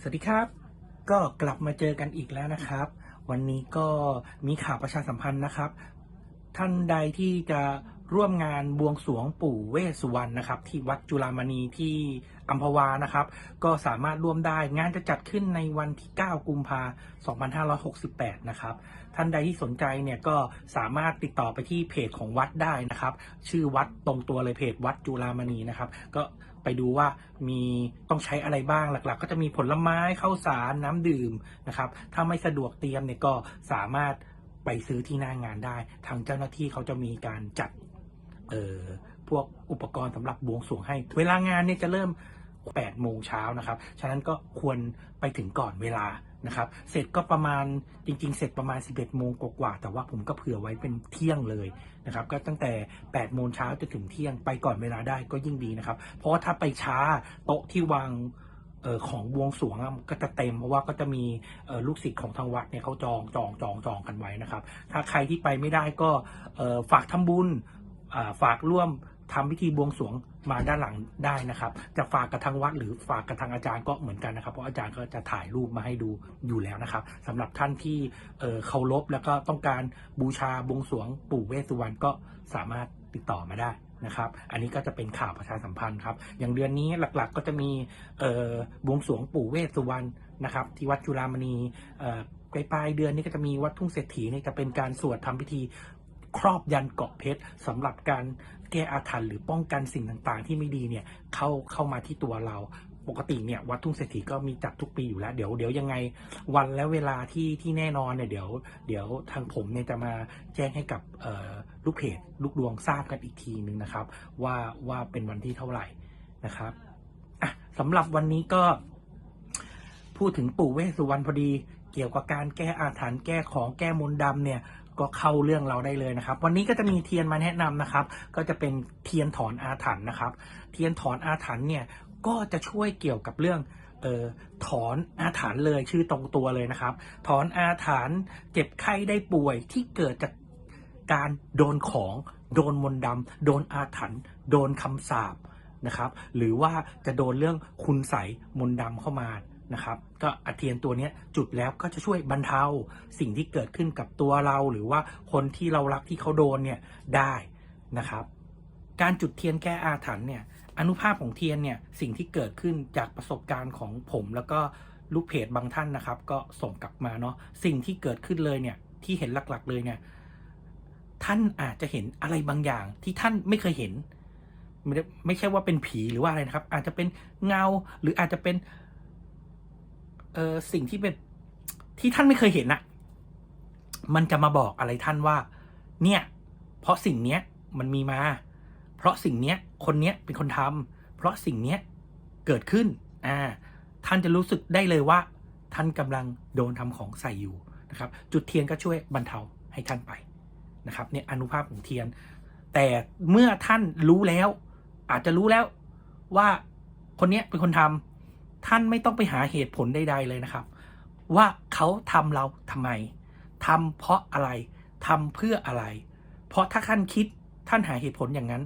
สวัสดีครับ ก็กลับมาเจอกันอีกแล้วนะครับ วันนี้ก็มีข่าวประชาสัมพันธ์นะครับ ท่านใดที่จะร่วมงานบวงสรวงปู่เวสสุวรรณนะครับ ที่วัดจุฬามณีที่อัมพวานะครับ ก็สามารถร่วมได้งานจะจัดขึ้นในวันที่ 9 กุมภา2568 นะครับ ท่านใดที่สนใจเนี่ยก็สามารถติดต่อไปที่เพจของวัดได้นะครับ ชื่อวัดตรงตัวเลยเพจวัดจุฬามณีนะครับ ก็ ไปดูว่ามีต้องใช้อะไรบ้างหลักๆ ก็จะมีผลไม้ข้าวสารน้ำดื่มนะครับ ถ้าไม่สะดวกเตรียมเนี่ยก็สามารถไปซื้อที่หน้างานได้ ทางเจ้าหน้าที่เขาจะมีการจัดเอ่อพวกอุปกรณ์สำหรับบวงสรวงให้ เวลางานเนี่ยจะเริ่ม8โมงเช้านะครับ ฉะนั้นก็ควรไปถึงก่อนเวลา นะครับเสร็จก็ประมาณจริง ๆ เสร็จประมาณ 11โมงกว่าๆแต่ว่าผมก็เผื่อไว้เป็นเที่ยงเลยนะครับก็ตั้งแต่8โมงเช้าจะถึงเที่ยงไปก่อนเวลาได้ก็ยิ่งดีนะครับ เพราะว่าถ้าไปช้าโต๊ะที่วางออของบวงสรวงก็จะเต็มเพราะว่าก็จะมีออลูกศิษย์ของทางวัดเนี่ยเขาจองจองจองจองกันไว้นะครับ ถ้าใครที่ไปไม่ได้ก็ออฝากทำบุญอ่าฝากร่วม ทำพิธีบวงสรวงมาด้านหลังได้นะครับ จะฝากกับทางวัดหรือฝากกับทางอาจารย์ก็เหมือนกันนะครับ เพราะอาจารย์ก็จะถ่ายรูปมาให้ดูอยู่แล้วนะครับสำหรับท่านที่เคารพแล้วก็ต้องการบูชาบวงสรวงปู่เวสสุวรรณก็สามารถติดต่อมาได้นะครับ อันนี้ก็จะเป็นข่าวประชาสัมพันธ์ครับ อย่างเดือนนี้หลักๆก็จะมีบวงสรวงปู่เวสสุวรรณนะครับ ที่วัดจุฬามณีปลายปลายเดือนนี้ก็จะมีวัดทุ่งเศรษฐีนี่จะเป็นการสวดทำพิธี ครอบยันเกาะเพชรสำหรับการแก้อาถรรพ์หรือป้องกันสิ่งต่างๆ ที่ไม่ดีเนี่ยเข้าเข้ามาที่ตัวเราปกติเนี่ยวัดทุ่งเศรษฐีก็มีจัดทุกปีอยู่แล้ว เดี๋ยวเดี๋ยวยังไงวันและเวลาที่ที่แน่นอนเนี่ยเดี๋ยวเดี๋ยวทางผมเนี่ยจะมาแจ้งให้กับลูกเพจลูกดวงทราบกันอีกทีหนึ่งนะครับ ว่าว่าเป็นวันที่เท่าไหร่นะครับอะสำหรับวันนี้ก็ พูดถึงปู่เวสสุวรรณพอดี เกี่ยวกับการแก้อาถรรพ์แก้ของแก้มนต์ดำเนี่ย ก็เข้าเรื่องเราได้เลยนะครับ วันนี้ก็จะมีเทียนมาแนะนำนะครับ ก็จะเป็นเทียนถอนอาถรรพ์นะครับ เทียนถอนอาถรรพ์เนี่ยก็จะช่วยเกี่ยวกับเรื่องเออถอนอาถรรพ์เลยชื่อตรงตัวเลยนะครับ ถอนอาถรรพ์เจ็บไข้ได้ป่วยที่เกิดจากการโดนของ โดนมนต์ดำโดนอาถรรพ์โดนคำสาปนะครับ หรือว่าจะโดนเรื่องคุณใสมนต์ดำเข้ามา นะครับ ก็อาเทียนตัวนี้จุดแล้วก็จะช่วยบรรเทาสิ่งที่เกิดขึ้นกับตัวเราหรือว่าคนที่เรารักที่เขาโดนเนี่ยได้นะครับ การจุดเทียนแก้อาถรรพ์เนี่ยอนุภาพของเทียนเนี่ยสิ่งที่เกิดขึ้นจากประสบการณ์ของผมแล้วก็ลูกเพจบางท่านนะครับ ก็ส่งกลับมาเนาะสิ่งที่เกิดขึ้นเลยเนี่ยที่เห็นหลักๆเลยเนี่ยท่านอาจจะเห็นอะไรบางอย่างที่ท่านไม่เคยเห็น ไม่ได้ไม่ใช่ว่าเป็นผีหรือว่าอะไรนะครับ อาจจะเป็นเงาหรืออาจจะเป็น ออสิ่งที่เป็นที่ท่านไม่เคยเห็นอะมันจะมาบอกอะไรท่านว่า เนี่ย เพราะสิ่งเนี้ยมันมีมา เพราะสิ่งเนี้ยคนเนี้ยเป็นคนทำเพราะสิ่งเนี้ยเกิดขึ้นอ่าท่านจะรู้สึกได้เลยว่า ท่านกำลังโดนทำของใส่อยู่นะครับ จุดเทียนก็ช่วยบรรเทาให้ท่านไปนะครับเนี่ยอนุภาพของเทียน แต่เมื่อท่านรู้แล้ว อาจจะรู้แล้วว่าคนเนี้ยเป็นคนทำ ท่านไม่ต้องไปหาเหตุผลใดๆเลยนะครับ ว่าเขาทำเราทำไมทำเพราะอะไรทำเพื่ออะไร เพราะถ้าท่านคิดท่านหาเหตุผลอย่างนั้น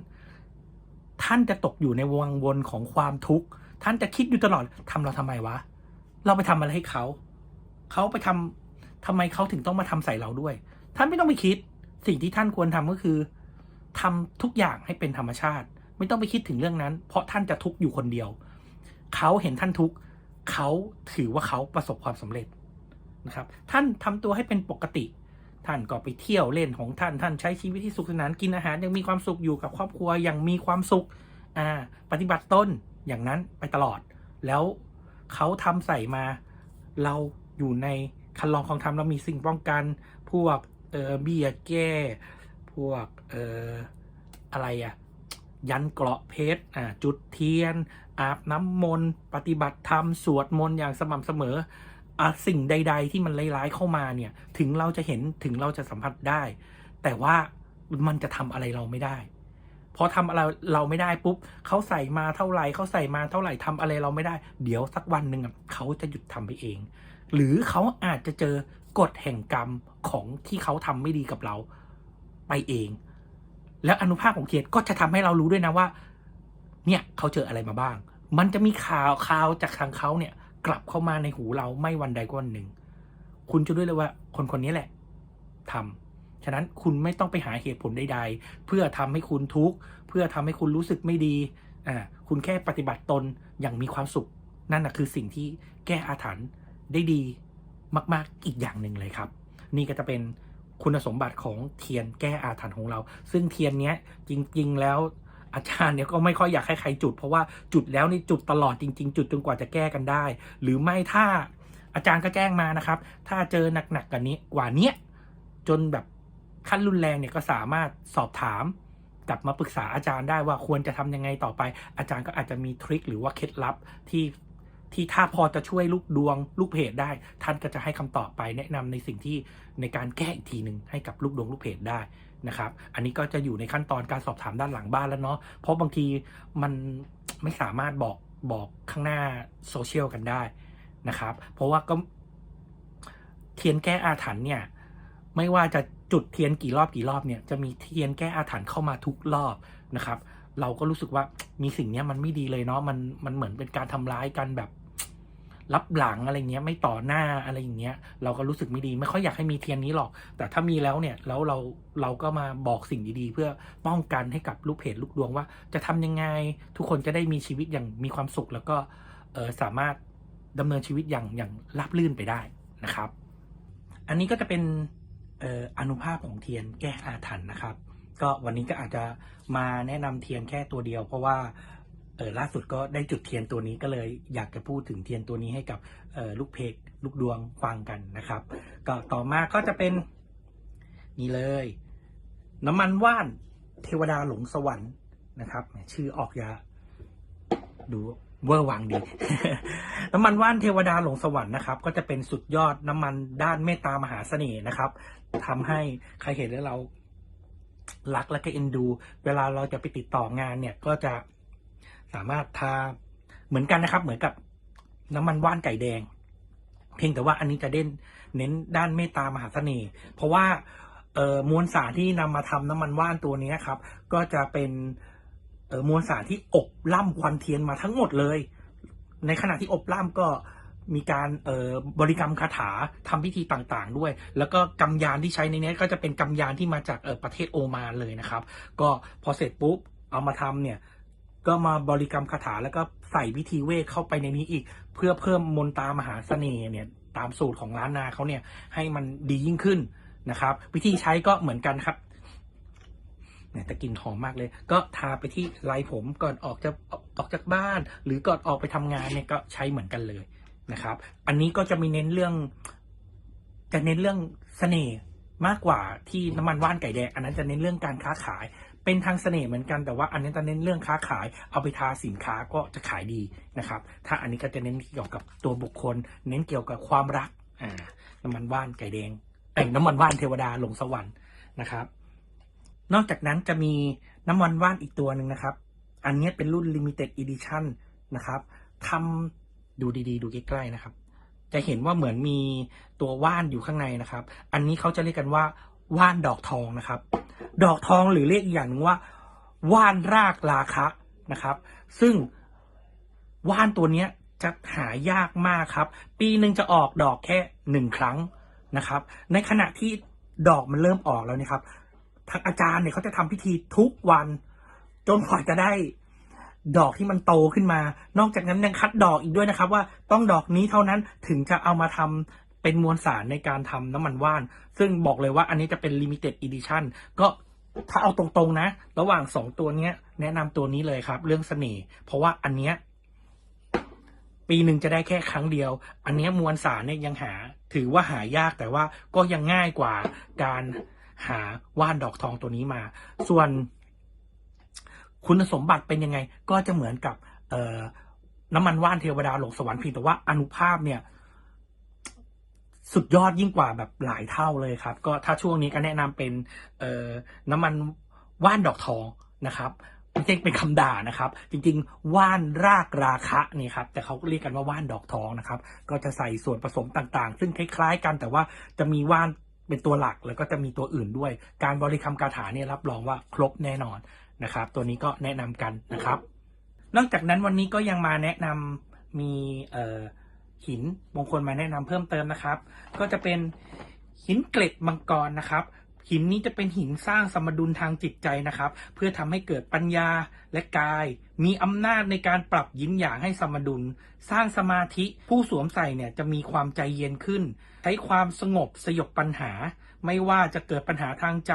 ท่านจะตกอยู่ในวังวนของความทุกข์ท่านจะคิดอยู่ตลอดทำเราทำไมวะ เราไปทำอะไรให้เขาเขาไปทำทำไมเขาถึงต้องมาทำใส่เราด้วย ท่านไม่ต้องไปคิด สิ่งที่ท่านควรทำก็คือทำทุกอย่างให้เป็นธรรมชาติ ไม่ต้องไปคิดถึงเรื่องนั้น เพราะท่านจะทุกข์อยู่คนเดียว เขาเห็นท่านทุกข์เขาถือว่าเขาประสบความสำเร็จนะครับ ท่านทำตัวให้เป็นปกติ ท่านก็ไปเที่ยวเล่นของท่านท่านใช้ชีวิตที่สุขสนานกินอาหารยังมีความสุขอยู่กับครอบครัวอย่างมีความสุขอ่าปฏิบัติต้นอย่างนั้นไปตลอด แล้วเขาทำใส่มาเราอยู่ในคันลองของธรรมเรามีสิ่งป้องกัน พวกเออเบียแก้ พวกเอออะไรอะ ยันเกราะเพชรอ่าจุดเทียน อาบน้ำมนต์ปฏิบัติธรรม สวดมนต์อย่างสม่ำเสมออะสิ่งใด ๆ ที่มันร้ายๆเข้ามาเนี่ย ถึงเราจะเห็นถึงเราจะสัมผัสได้ แต่ว่ามันจะทำอะไรเราไม่ได้พอทำอะไรเราไม่ได้ปุ๊บเขาใส่มาเท่าไหร่เขาใส่มาเท่าไหร่ทำอะไรเราไม่ได้ เดี๋ยวสักวันหนึ่งเขาจะหยุดทำไปเอง หรือเขาอาจจะเจอกฎแห่งกรรมของที่เขาทำไม่ดีกับเราไปเอง แล้วอนุภาคของเทียนก็จะทำให้เรารู้ด้วยนะว่า เนี่ยเขาเจออะไรมาบ้าง มันจะมีข่าวข่าวจากทางเขาเนี่ย กลับเข้ามาในหูเราไม่วันใดก็วันหนึ่ง คุณจะรู้เลยว่า คนคนนี้แหละทำฉะนั้นคุณไม่ต้องไปหาเหตุผลใดๆ เพื่อทำให้คุณทุกข์เพื่อทำให้คุณรู้สึกไม่ดีอ่าคุณแค่ปฏิบัติตนอย่างมีความสุข นั่นนะคือสิ่งที่แก้อาถรรพ์ได้ดีมาก ๆอีกอย่างหนึ่งเลยครับ นี่ก็จะเป็น คุณสมบัติของเทียนแก้อาถรรพ์ของเรา ซึ่งเทียนเนี้ยจริง ๆ แล้วอาจารย์เนี่ยก็ไม่ค่อยอยากให้ใครจุด เพราะว่าจุดแล้วนี่จุดตลอดจริง ๆ จุดจนกว่าจะแก้กันได้ หรือไม่ถ้าอาจารย์ก็แจ้งมานะครับ ถ้าเจอหนักๆกันนี้กว่าเนี้ยจนแบบขั้นรุนแรงเนี่ยก็สามารถสอบถามกลับมาปรึกษาอาจารย์ได้ว่าควรจะทำยังไงต่อไป อาจารย์ก็อาจจะมีทริคหรือว่าเคล็ดลับที่ ที่ถ้าพอจะช่วยลูกดวงลูกเพจได้ ท่านก็จะให้คำตอบไปแนะนำในสิ่งที่ในการแก้อีกทีหนึ่งให้กับลูกดวงลูกเพจได้นะครับ อันนี้ก็จะอยู่ในขั้นตอนการสอบถามด้านหลังบ้านแล้วเนาะ เพราะบางทีมันไม่สามารถบอกบอกข้างหน้าโซเชียลกันได้นะครับ เพราะว่าก็เทียนแก้อาถรรพ์เนี่ย ไม่ว่าจะจุดเทียนกี่รอบกี่รอบเนี่ย จะมีเทียนแก้อาถรรพ์เข้ามาทุกรอบนะครับ เราก็รู้สึกว่ามีสิ่งนี้มันไม่ดีเลยเนาะ มันมันเหมือนเป็นการทำร้ายกันแบบ รับหลังอะไรเงี้ยไม่ต่อหน้าอะไรอย่างเงี้ยเราก็รู้สึกไม่ดีไม่ค่อยอยากให้มีเทียนนี้หรอก แต่ถ้ามีแล้วเนี่ยแล้วเราเราก็มาบอกสิ่งดีๆ เพื่อป้องกันให้กับลูกเพจลูกดวงว่า จะทำยังไงทุกคนจะได้มีชีวิตอย่างมีความสุข แล้วก็เออสามารถดำเนินชีวิตอย่างอย่างราบรื่นไปได้นะครับ อันนี้ก็จะเป็นเอออนุภาพของเทียนแก้อาถรรพ์นะครับ ก็วันนี้ก็อาจจะมาแนะนำเทียนแค่ตัวเดียว เพราะว่า เออล่าสุดก็ได้จุดเทียนตัวนี้ก็เลยอยากจะพูดถึงเทียนตัวนี้ให้กับเออลูกเพจลูกดวงฟังกันนะครับ ก็ต่อมาก็จะเป็น นี่เลย น้ำมันว่านเทวดาหลงสวรรค์นะครับชื่อออกยาดูเวอร์วังดี น้ำมันว่านเทวดาหลงสวรรค์นะครับ ก็จะเป็นสุดยอดน้ำมันด้านเมตตามหาเสน่ห์นะครับทำให้ใครเห็นแล้วเรารักและก็เอ็นดู เวลาเราจะไปติดต่องานเนี่ยก็จะ สามารถทาเหมือนกันนะครับ เหมือนกับน้ำมันว่านไก่แดง เพียงแต่ว่าอันนี้จะเด่นเน้นด้านเมตตามหาเสน่ห์เพราะว่าเอ่อมวลสารที่นำมาทำน้ำมันว่านตัวนี้ครับ ก็จะเป็นเอ่อมวลสารที่อบล่ำควันเทียนมาทั้งหมดเลย ในขณะที่อบล่ำก็มีการเอ่อบริกรรมคาถาทำพิธีต่างๆ ด้วย แล้วก็กำยานที่ใช้ในนี้ก็จะเป็นกำยานที่มาจากเอ่อประเทศโอมานเลยนะครับ ก็พอเสร็จปุ๊บเอามาทำเนี่ย ก็มาบริกรรมคาถาแล้วก็ใส่วิธีเวทเข้าไปในนี้อีก เพื่อเพิ่มมนตามหาเสน่ห์เนี่ยตามสูตรของร้านนาเขาเนี่ยให้มันดียิ่งขึ้นนะครับ วิธีใช้ก็เหมือนกันครับเนี่ยแต่กลิ่นหอมมากเลย ก็ทาไปที่ไหล่ผมก่อนออกจะออกจากบ้าน หรือก่อนออกไปทำงานเนี่ยก็ใช้เหมือนกันเลยนะครับ อันนี้ก็จะมีเน้นเรื่อง จะเน้นเรื่องเสน่ห์มากกว่าที่น้ำมันว่านไก่แดงอันนั้นจะเน้นเรื่องการค้าขาย เป็นทางเสน่ห์เหมือนกันแต่ว่าอันนี้จะเน้นเรื่องค้าขาย เอาไปทาสินค้าก็จะขายดีนะครับ ถ้าอันนี้ก็จะเน้นเกี่ยวกับตัวบุคคล เน้นเกี่ยวกับความรักอ่าน้ำมันว่านไก่แดงเอ้น้ำมันว่านเทวดาลงสวรรค์นะครับ นอกจากนั้นจะมีน้ำมันว่านอีกตัวหนึ่งนะครับ อันนี้เป็นรุ่น limited edition นะครับทำดูดีๆ ดูใกล้ๆนะครับ จะเห็นว่าเหมือนมีตัวว่านอยู่ข้างในนะครับ อันนี้เขาจะเรียกกันว่า ว่านดอกทองนะครับ ดอกทองหรือเรียกอีกอย่างหนึ่งว่า ว่านรากราคะนะครับ ซึ่งว่านตัวนี้จะหายากมากครับ ปีหนึ่งจะออกดอกแค่หนึ่งครั้งนะครับ ในขณะที่ดอกมันเริ่มออกแล้วนะครับทางอาจารย์เนี่ยเขาจะทำพิธีทุกวัน จนกว่าจะได้ดอกที่มันโตขึ้นมา นอกจากนั้นยังคัดดอกอีกด้วยนะครับ ว่าต้องดอกนี้เท่านั้นถึงจะเอามาทำ เป็นมวลสารในการทำน้ำมันว่าน ซึ่งบอกเลยว่าอันนี้จะเป็น limited edition ก็ถ้าเอาตรงๆนะ ระหว่างสองตัวเนี้ย แนะนำตัวนี้เลยครับ เรื่องเสน่ห์เพราะว่าอันเนี้ยปีหนึ่งจะได้แค่ครั้งเดียว อันนี้มวลสารเนี่ยยังหา ถือว่าหายากแต่ว่าก็ยังง่ายกว่าการหาว่านดอกทองตัวนี้มา ส่วนคุณสมบัติเป็นยังไง ก็จะเหมือนกับน้ำมันว่านเทวดาหลงสวรรค์เพียงแต่ว่าอนุภาพเนี่ย สุดยอดยิ่งกว่าแบบหลายเท่าเลยครับ ก็ถ้าช่วงนี้ก็แนะนำเป็นเน้ำมันว่านดอกทองนะครับไม่ใช่เป็นคำด่านะครับ จริงๆ ว่านรากราคะนี่ครับ แต่เขาเรียกกันว่าว่านดอกทองนะครับ ก็จะใส่ส่วนผสมต่างๆ ซึ่งคล้ายๆ กันแต่ว่าจะมีว่านเป็นตัวหลักแล้วก็จะมีตัวอื่นด้วย การบริกรรมคาถาเนี่ยรับรองว่าครบแน่นอนนะครับ ตัวนี้ก็แนะนำกันนะครับ นอกจากนั้นวันนี้ก็ยังมาแนะนำมีเอ่อ หินมงคลมาแนะนำเพิ่มเติมนะครับ ก็จะเป็นหินเกล็ดมังกรนะครับหินนี้จะเป็นหินสร้างสมดุลทางจิตใจนะครับ เพื่อทำให้เกิดปัญญาและกาย มีอำนาจในการปรับยินหยางให้สมดุล สร้างสมาธิผู้สวมใส่เนี่ยจะมีความใจเย็นขึ้น ใช้ความสงบสยบปัญหา ไม่ว่าจะเกิดปัญหาทางใจ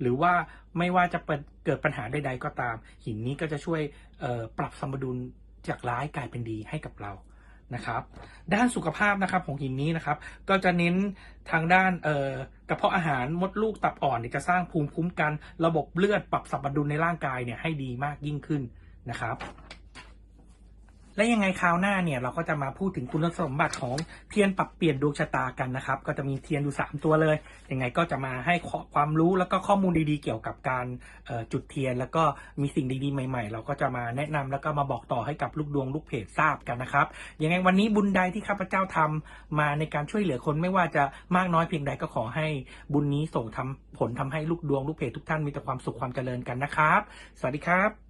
หรือว่าไม่ว่าจะเกิดปัญหาใด ๆ ก็ตาม หินนี้ก็จะช่วยปรับสมดุลจากร้ายกลายเป็นดีให้กับเรา นะครับ ด้านสุขภาพนะครับของหินนี้นะครับ ก็จะเน้นทางด้านเอ่อกระเพาะอาหารมดลูกตับอ่อนเนี่ยจะสร้างภูมิคุ้มกัน ระบบเลือดปรับสมดุลในร่างกายเนี่ยให้ดีมากยิ่งขึ้นนะครับ และยังไงคราวหน้าเนี่ยเราก็จะมาพูดถึงคุณสมบัติของเทียนปรับเปลี่ยนดวงชะตากันนะครับ ก็จะมีเทียนอยู่ 3 ตัวเลย ยังไงก็จะมาให้ความรู้แล้วก็ข้อมูลดีๆเกี่ยวกับการจุดเทียน แล้วก็มีสิ่งดีๆใหม่ ๆ เราก็จะมาแนะนำแล้วก็มาบอกต่อให้กับลูกดวงลูกเพจทราบกันนะครับ ยังไงวันนี้บุญใดที่ข้าพเจ้าทำมาในการช่วยเหลือคนไม่ว่าจะมากน้อยเพียงใดก็ขอให้บุญนี้ส่งทำผลทำให้ลูกดวงลูกเพจทุกท่านมีแต่ความสุขความเจริญกันนะครับ สวัสดีครับ